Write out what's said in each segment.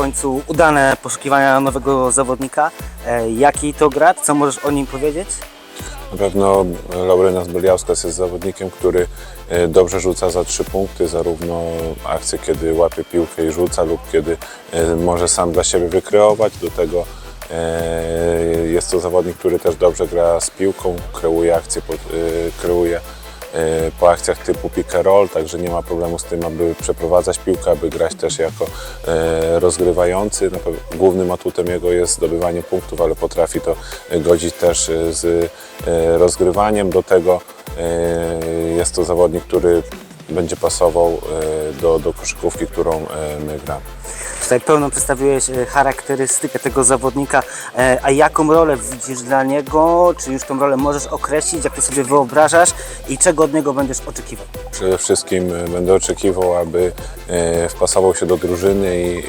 końcu udane poszukiwania nowego zawodnika. E, Jaki to grad? Co możesz o nim powiedzieć? Na pewno Laurynas Beliauskas jest zawodnikiem, który e, dobrze rzuca za trzy punkty, zarówno akcje, kiedy łapie piłkę i rzuca, lub kiedy e, może sam dla siebie wykreować. Do tego jest to zawodnik, który też dobrze gra z piłką, kreuje akcje, kreuje po akcjach typu pick and roll, także nie ma problemu z tym, aby przeprowadzać piłkę, aby grać też jako e, rozgrywający. Pewno głównym atutem jego jest zdobywanie punktów, ale potrafi to godzić też e, z rozgrywaniem. Do tego jest to zawodnik, który będzie pasował do, do koszykówki, którą my gramy. Tutaj pełno przedstawiłeś e, charakterystykę tego zawodnika, e, a jaką rolę widzisz dla niego? Czy już tą rolę możesz określić, jak to sobie wyobrażasz i czego od niego będziesz oczekiwał? Przede wszystkim e, będę oczekiwał, aby wpasował się do drużyny i,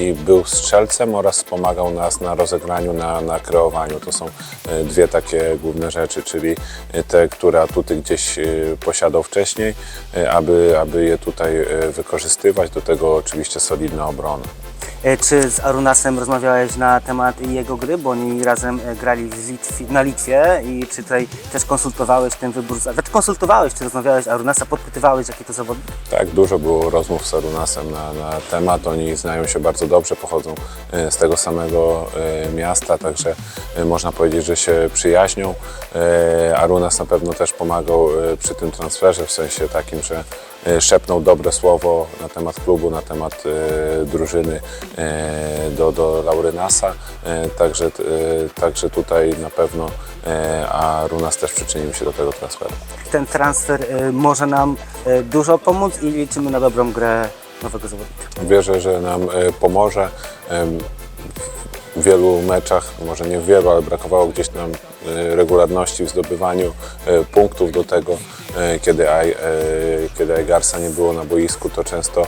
i był strzelcem oraz wspomagał nas na rozegraniu, na, na kreowaniu. To są dwie takie główne rzeczy, czyli te, które atuty gdzieś posiadał wcześniej, aby, aby je tutaj wykorzystywać. Do tego oczywiście solidna obrona. E, Czy z Arunasem rozmawiałeś na temat jego gry, bo oni razem e, grali Litwie, na Litwie i czy tutaj też konsultowałeś ten wybór, znaczy konsultowałeś, czy rozmawiałeś z Arunasa, podpytywałeś jaki to zawodnik? Tak, dużo było rozmów z Arunasem na, na temat. Oni znają się bardzo dobrze, pochodzą e, z tego samego miasta, także można powiedzieć, że się przyjaźnią. Arunas na pewno też pomagał przy tym transferze, w sensie takim, że szepnął dobre słowo na temat klubu, na temat e, drużyny e, do, do Laurynasa. E, także, e, także tutaj na pewno e, Arunas też przyczynił się do tego transferu. Ten transfer e, może nam e, dużo pomóc i liczymy na dobrą grę nowego zawodnika. Wierzę, że nam e, pomoże. W wielu meczach, może nie w wielu, ale brakowało gdzieś nam e, regularności w zdobywaniu e, punktów do tego, e, kiedy, kiedy Aigarsa nie było na boisku, to często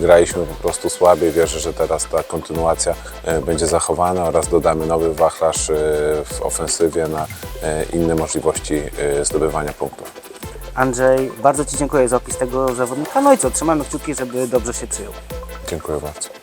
graliśmy po prostu słabiej. Wierzę, że teraz ta kontynuacja będzie zachowana oraz dodamy nowy wachlarz w ofensywie na inne możliwości zdobywania punktów. Andrzej, bardzo Ci dziękuję za opis tego zawodnika. No i co, trzymamy kciuki, żeby dobrze się przyjął. Dziękuję bardzo.